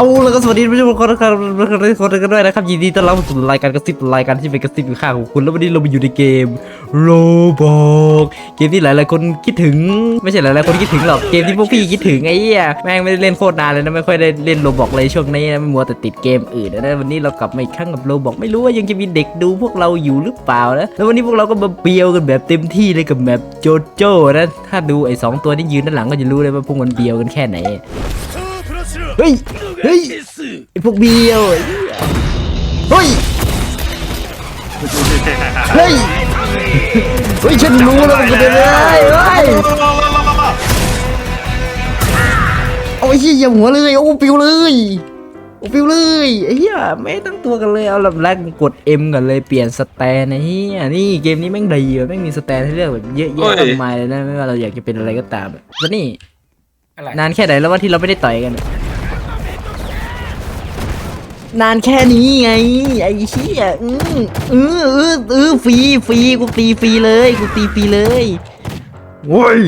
เอาแล้วก็สวัสดีผู้ชมทุกคนนะครับทุกคนกคนกันด้วยนะครับยินดีต้อนรับสู่รายการกระซิบรายการที่เป็นกระซิบอยู่ข้างของคุณแล้ววันนี้เรามาอยู่ในเกมโรบอกเกมที่หลายๆคนคิดถึง ไม่ใช่หลายๆคนคิดถึงหรอกเกมที่พวกพี่คิดถึงไอ้เหี้ยแม่งไม่ได้เล่นโคตรนานเลยนะไม่ค่อยได้เล่นโรบอกเลยช่วงนี้นะมัวแต่ติดเกมอื่นนะวันนี้เรากลับมาอีกครั้งกับโรบอกไม่รู้ว่ายังจะมีเด็กดูพวกเราอยู่หรือเปล่านะแล้ววันนี้พวกเราก็มาเบียวกันแบบเต็มที่เลยกับแบบโจโจ้นะถ้าดูไอ้สองตัวที่ยืนด้านหลังก็จะรู้เลยว่าพวกมันเบียวกันแค่ไหน เฮ้ย เฮ้ยไอพวกเบียวไอ้เหี้ยเฮ้ย เฮ้ย เฮ้ยฉันรู้แล้วมันจะเป็นอะไรเฮ้ยเอาไอ้เหี้ยอย่าหัวเลยโอ้ปิวเลยโอ้ปิวเลยไอ้เหี้ยไม่ตั้งตัวกันเลยเอาลำแรกกด M กันเลยเปลี่ยนสแตนไอ้เหี้ยนี่เกมนี้แม่งดีอะแม่งมีสแตนให้เลือกแบบเยอะแยะมากมายเลยนะไม่ว่าเราอยากจะเป็นอะไรก็ตามอะแล้วนี่อะไรนานแค่ไหนแล้วว่าที่เราไม่ได้ต่อยกันอะ นานแค่นี้ไง ไอ้เชี่ยอืออืออืออือฟรีฟรีกูตีฟรีเลยกูตีฟรีเลยโว้ย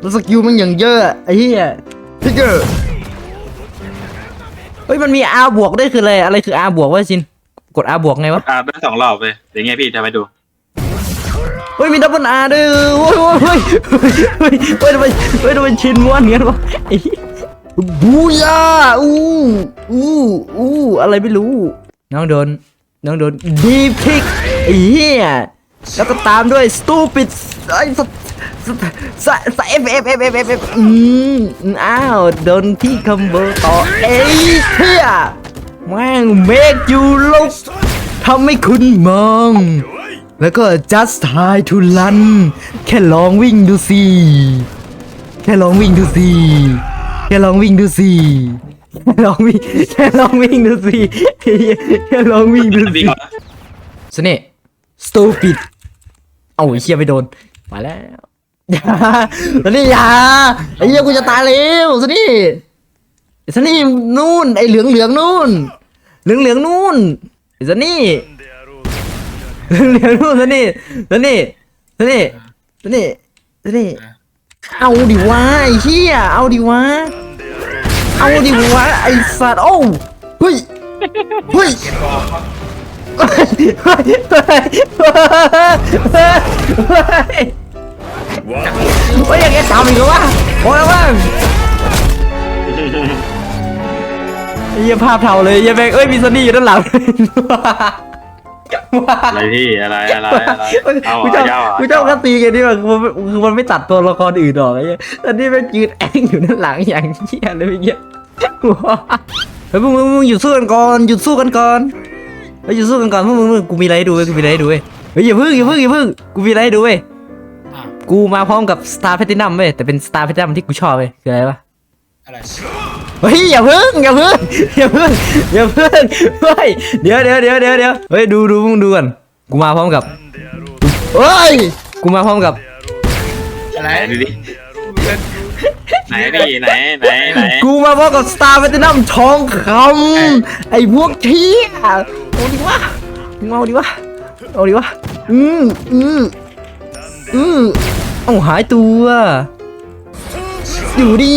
แล้วสกิลมันอย่างเยอะไอ้เหี้ยพิกเกอร์เฮ้ยมันมี R บวกด้วยคืออะไรอะไรคือ R บวกวะชินกด R บวกไงวะอ่าได้สองรอบเลยเดี๋ยวไงพี่จะไปดู เฮ้ยมีดับเบิล R ด้วยโอ้ยโอ้ยเฮ้ยเฮ้ยเฮ้ยทำไมเฮ้ยทำไมชินม้วนเงี้ยวะไอ้เหี้ย บูยาอู้อู้อู้อะไรไม่รู้ น้องโดน น้องโดนดีพิกไอ้เหี้ยแล้วก็ตามด้วย stupid ไอ้สัสสัสสัสสัส F F F F F F อืมอ้าวโดนพี่คอมโบต่อเอ้ยเฮียแม่ง make you look ทำให้คุณมอง แล้วก็ just try to run แค่ลองวิ่งดูสิ แค่ลองวิ่งดูสิ แค่ลองวิ่งดูสิแค่ลองวิ่งแค่ลองวิ่งดูสิแค่ลองวิ่งดูสิสเน่ stupid เอาไอ้เชี่ยไปโดนมาแล้วอย่าสนี่ยาไอ้เหี้ยกูจะตายแล้วสนี่สนี่นู่นไอ้เหลืองเหลืองนู่นเหลืองเหลืองนู่นไอ้สนี่เหลืองเหลืองนู่นสนี่สนี่สนี่สนี่สนี่เอาดิวะไอ้เหี้ยเอาดิวะ เอาดิวะไอ้สัตว์โอ้าเฮ้ยเฮ้ยเฮ้ยเฮ้ยเฮ้ยเฮ้ยเฮ้ยอย่างเงี้ยทำอีกแล้ววะพอแล้วมั้งไอ้เหี้ยภาพเท่าเลยไอ้เหี้ยแม่งเอ้ยมีซันนี่อยู่ด้านหลัง อะไรพี่อะไรอะไรอะไรเอากูชอบเอากูชอบกันตีกันนี่แบบคือมันคือมันไม่ตัดตัวละครอื่นออกไอ้เหี้ยแต่นี่แม่งยืนแองอยู่ด้านหลังอย่างเหี้ยเลยเมื่อกี้เฮ้ยมึงมึงมึงหยุดสู้กันก่อนหยุดสู้กันก่อนเฮ้ยหยุดสู้กันก่อนมึงมึงมึงกูมีอะไรให้ดูเว้ยกูมีอะไรให้ดูเว้ยเฮ้ยอย่าเพิ่งอย่าเพิ่งอย่าเพิ่งกูมีอะไรให้ดูเว้ยอะกูมาพร้อมกับ Star Platinum เว้ยแต่เป็น Star Platinum ที่กูชอบเว้ยคืออะไรวะอะไร เฮ้ยอย่าเพิ่งอย่าเพิ่งอย่าเพิ่งอย่าเพิ่งเฮ้ยเดี๋ยวเดี๋ยวเดี๋ยวเดี๋ยวเดี๋ยวเฮ้ยดูดูมึงดูกันกูมาพร้อมกับเฮ้ยกูมาพร้อมกับอะไรไหนดูดิไหนพี่ไหนไหนไหนกูมาพร้อมกับ Star Platinum ทองคำไอ้พวกเที่ยเอาดิวะมึงเอาดิวะเอาดิวะอืมอืมอืมเอาหายตัวอยู่ดิ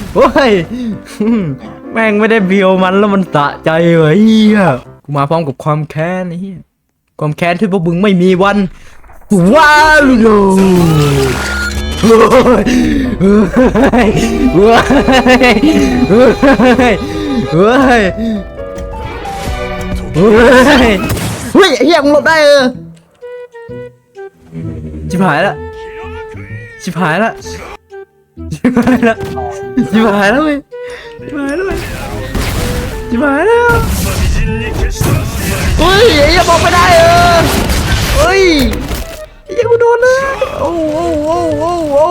โอ้ย แม่งไม่ได้เบียวมันแล้วมันสะใจเว้ยเฮียกูมาพร้อมกับความแค้นไอ้เฮียความแค้นที่พวกมึงไม่มีวันว้าวโลเฮ้ยเฮ้ยเฮ้ยเฮ้ยเฮ้ยเฮ้ยเฮ้ยเฮียมึงหลบได้เออชิบหายละชิบหายละ ชิบหายละชิบหายแล้วเว้ยชิบหายแล้วเว้ยชิบหายแล้วเฮ้ยไอ้เหี้ยบอกไม่ได้เออเฮ้ยยังกูโดนเลยโอ้โอ้โอ้โอ้โอ้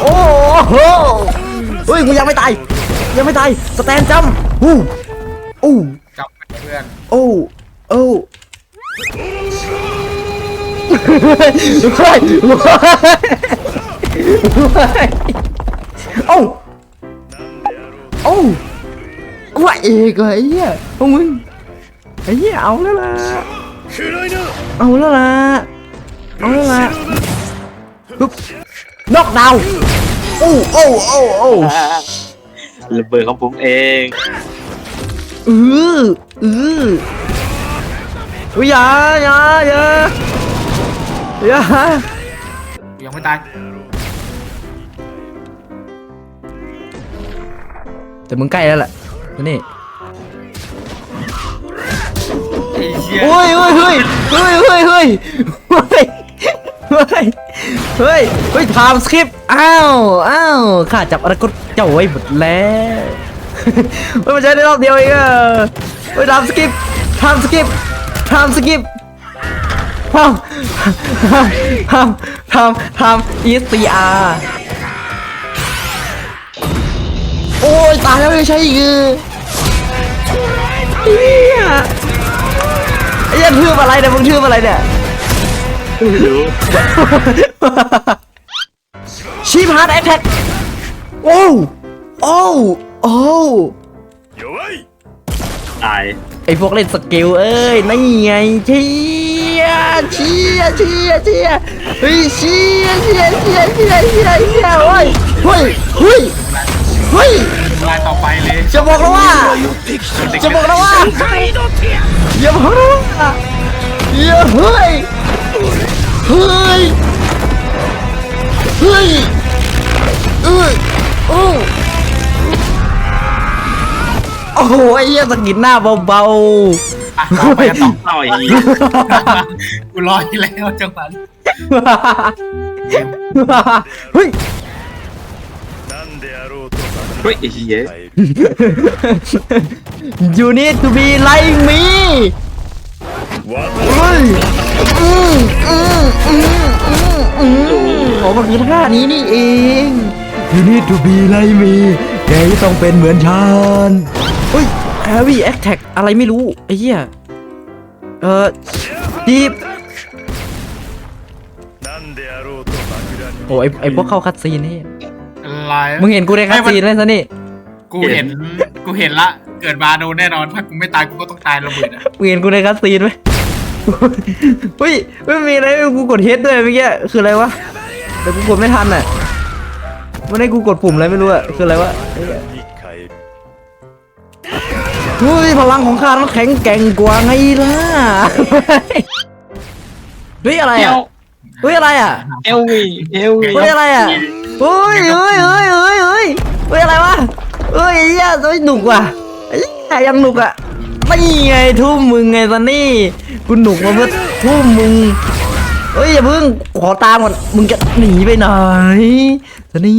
โอ้โอ้โอ้เฮ้ยกูยังไม่ตายยังไม่ตายสแตนจัมอู้อู้กลับไปเพื่อนโอ้โอ้เฮ้ยเฮ้ย โอ้โอ้ว่าเอกเหรอไอ้เหี้ยพวกมึงไอ้เหี้ยเอาแล้วล่ะเอาแล้วล่ะเอาแล้วล่ะปึ๊บนอกดาวน์โอ้โอ้โอ้โอ้ระเบิดของผมเองเออเอออุ๊ยอย่าอย่าอย่าอย่ายังไม่ตาย แต่มึงใกล้แล้วแหละนี่ไอ้เหี้ยโอ้ยเฮ้ยเฮ้ยเฮ้ยเฮ้ยเฮ้ยเฮ้ยเฮ้ยเฮ้ยเฮ้ยไทม์สคริปอ้าวอ้าวข้าจับอะไรก็เจ้าไว้หมดแล้วเฮ้ยมันใช้ได้รอบเดียวเองอะเฮ้ยไทม์สคริปไทม์สคริปไทม์สคริปทำทำทำทำ ESCR โอ้ยตายแล้วไม่ใช่อีกเออเฮียไอ้เหี้ยันทืบอะไรเนี่ยมึงทืบอะไรเนี่ยไม่รู้ชีพฮาร์ดแอทแทกโอ้โอ้โอ้ตายไอพวกเล่นสกิลเอ้ยนี่ไงเชียเชียเชียเชียเฮ้ยเชียเชียเชียเชียเชียเชียเฮ้ยเฮ้ยเฮ้ย เฮ้ยลายต่อไปเลยจะบอกแล้วว่าจะบอกแล้วว่าอย่าบอกแล้วว่าอย่าเฮ้ยเฮ้ยเฮ้ยเอ้ยโอ้โอ้โหไอ้เหี้ยสกิดหน้าเบาอะต่อไปต่อเอ้าไอ้ๆกูรออยู่แล้วจังหวะเฮ้ย เฮ้ยไอ้เหี้ย you need to be like me เฮ้ยอืมอืมอืมอืมอืมอ๋อมันมีท่านี้นี่เอง You need to be like me แกต้องเป็นเหมือนฉันเฮ้ย Heavy Attack อะไรไม่รู้ ไอ้เหี้ย เอ่อดีบโอ้ไอไอพวกเข้าคัดซีนนี่ อะไรมึงเห็นกูในคัดซีนเลยซะนี่กูเห็นกูเห็นละ เกิดมาโดนแน่นอน ถ้ากูไม่ตายกูก็ต้องตายระเบิดอะมึงเห็นกูในคัสซีนไหมเฮ้ยไม่มีอะไรกูกดเฮดด้วยเมื่อกี้คืออะไรวะแต่กูกดไม่ทันอะมันให้กูกดปุ่มอะไรไม่รู้อะคืออะไรวะเฮ้ยพลังของข้ามันแข็งแกร่งกว่าไงล่ะเฮ้ยอะไรเออะลเฮ้ยอะไรอะเอลวีเอลวีเฮ้ยอะไรอะ เฮ้ยเฮ้ยเฮ้ยเฮ้ยเฮ้ยเฮ้ยอะไรวะเฮ้ยไอ้เหี้ยเฮ้ยหนุกว่ะไอ้เหี้ยยังหนุกอะนี่ไงทุ่มมึงไงซันนี่กูหนุกมาเพื่อทุ่มมึงเฮ้ยอย่าเพิ่งขอตามก่อนมึงจะหนีไปไหนซันนี่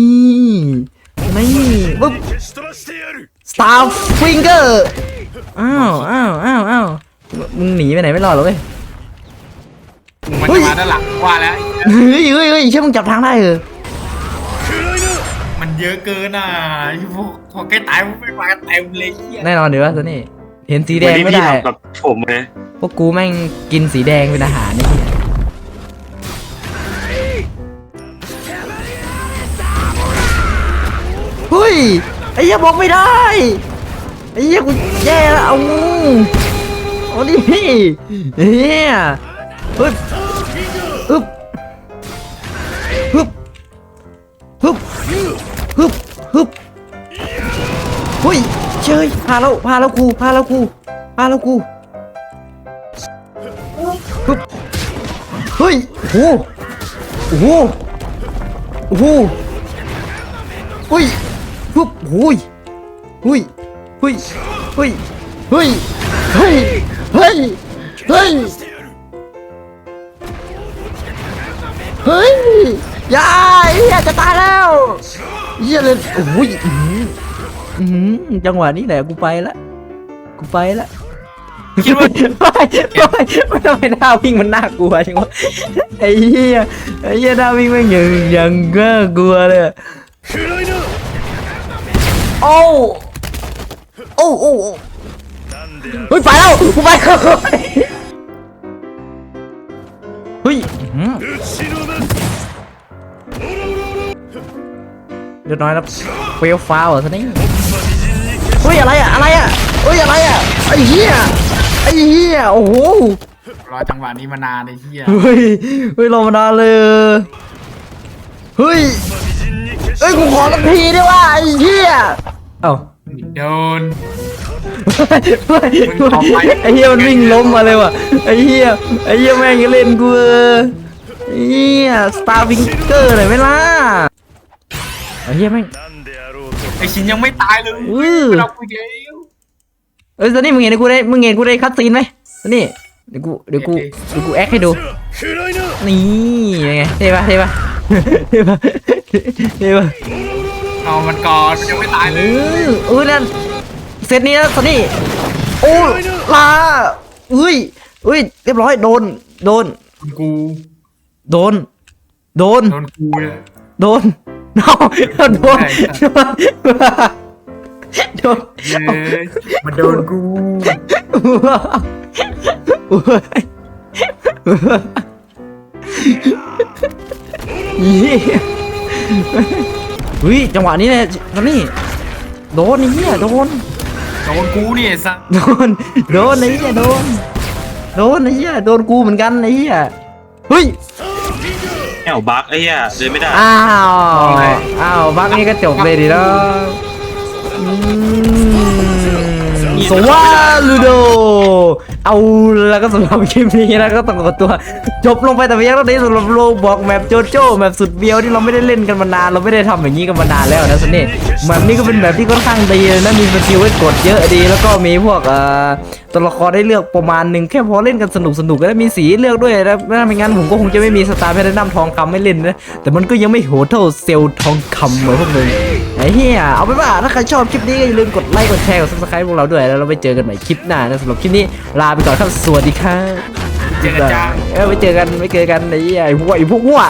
นี่ปุ๊บ Star Finger อ้าวอ้าวอ้าวอ้าวมึงหนีไปไหนไม่รอดหรอเว้ยมันเฮ้จะยมาด้านหลังว่าแล้วเฮ้ยเฮ้ยเฮ้ยใช่มึงจับทางได้เหรอ มันเยอะเกินอะไอ้พวกพอใกล้ตายมันไม่มากันเต็มเลยเหี้ยแน่นอนเดี๋ยวว่าซันนี่ เห็นสีแดงไม่ได้ กับผมเลยพวกกูแม่งกินสีแดงเป็นอาหารนี่เฮ้ย ไอ้เหี้ยบอกไม่ได้ ไอ้เหี้ยกูแย่แล้วเอาเอาดิเฮียฮึบฮึบ ฮึบฮึบเฮ้ยเชยพาแล้วพาแล้วกูพาแล้วกูพาแล้วกูปึ๊บเฮ้ยโอ้โหโอ้โหโอ้โหเฮ้ยปึ๊บโอ้ยเฮ้ยเฮ้ยเฮ้ยเฮ้ยเฮ้ยเฮ้ยเฮ้ยเฮ้ยยา ยเฮียจะตายแล้วเฮียเลยโอ้ยอื้อหืออื้อหือจังหวะนี้แหละกูไปละกูไปละคิดว่าไม่ไม่ไม่ทำไมหน้าวิ่งมันน่ากลัวจังวะไอ้เหี้ยไอ้เหี้ยหน้าวิ่งมันอย่างอย่างน่ากลัวเลยอะโอ้โอ้โอ้โอ้เฮ้ยไปแล้วกูไปแล้วเฮ้ยอื้อหือ เรียบร้อยแล้วเฟลฟ้าวเหรอท่านี่เฮ้ยอะไรอะอะไรอะเฮ้ยอะไรอะไอ้เหี้ยไอ้เหี้ยโอ้โหรอจังหวะนี้มานานไอ้เหี้ยเฮ้ยเฮ้ยรอมานานเลยเฮ้ยเฮ้ยกูขอสักทีได้ว่าไอ้เหี้ยเอ้าโดนเฮ้ยไอ้เหี้ยมันวิ่งล้มมาเลยว่ะไอ้เหี้ยไอ้เหี้ยแม่งเล่นกูเออไอ้ เหี้ยสตาร์วิงเกอร์เลยไหมล่ะไอ้เหี้ยแม่งไอ้ชินยังไม่ตายเลยอื้อเราคุยเดียวเอ้ยตอนนี้มึงเห็นกูได้มึงเห็นกูได้คัดซีนไหมตอนนี้เดี๋ยวกูเดี๋ยวกูเดี๋ยวกูแอคให้ดูนี่ยังไงเท่ปะเท่ปะเท่ปะเท่ปะเอามันก่อนมันยังไม่ตายเลเอยอเออนั่นเซตนี้นะตอนนี้โอ้ลาอุ้ยอุ้ยเรียบร้อยโดนโดนกู โดน โดน โดนกูเลยโดนเอาโดนโดนโดนเย้ยมันโดนกูเหี้ยเฮ้ยจังหวะนี้เนี่ยตอนนี้โดนไอ้เหี้ยโดน โดนกูเนี่ยสัสโดน โดนไอ้เหี้ยโดน โดนไอ้เหี้ยโดนกูเหมือนกันไอ้เหี้ยเฮ้ย แอวบักไอ้เหี้ยเดินไม่ได้อ้าว อ้าวบักนี่ก็จบเลยดิเนาะอืม สวาลูโด เอาแล้วก็สำหรับคลิปนี้นะก็ต้องขอตัวจบลงไปแต่เพียงเท่านี้สำหรับโลบอกแมปโจโจ้แมปสุดเบียวที่เราไม่ได้เล่นกันมานานเราไม่ได้ทำอย่างนี้กันมานานแล้วนะสนนี่แมปนี้ก็เป็นแบบที่ค่อนข้างดีนะมีสกิลให้กดเยอะดีแล้วก็มีพวกเอ่อตัวละครให้เลือกประมาณหนึ่งแค่พอเล่นกันสนุกสนุกแล้วมีสีเลือกด้วยนะถ้าไม่งั้นผมก็คงจะไม่มีสตาร์แพทนัมทองคำไม่เล่นนะแต่มันก็ยังไม่โหดเท่าเซลทองคำเหมือนพวกมึงไอ้เหี้ยเอาไปว่าถ้าใครชอบคลิปนี้ก็อย่าลืมกดไลค์กดแชร์กดซับสไครต์พวกเราด้วยแล้วเราไปเจอกันใหม่คลิปหน้านะสำหรับคลิปนี้ลาไปก่อนครับสวัสดีครับเจอกันจ้าเออไปเจอกันไปเจอกันไอ้เหี้ยไอ้พวกไอ้พวกหัว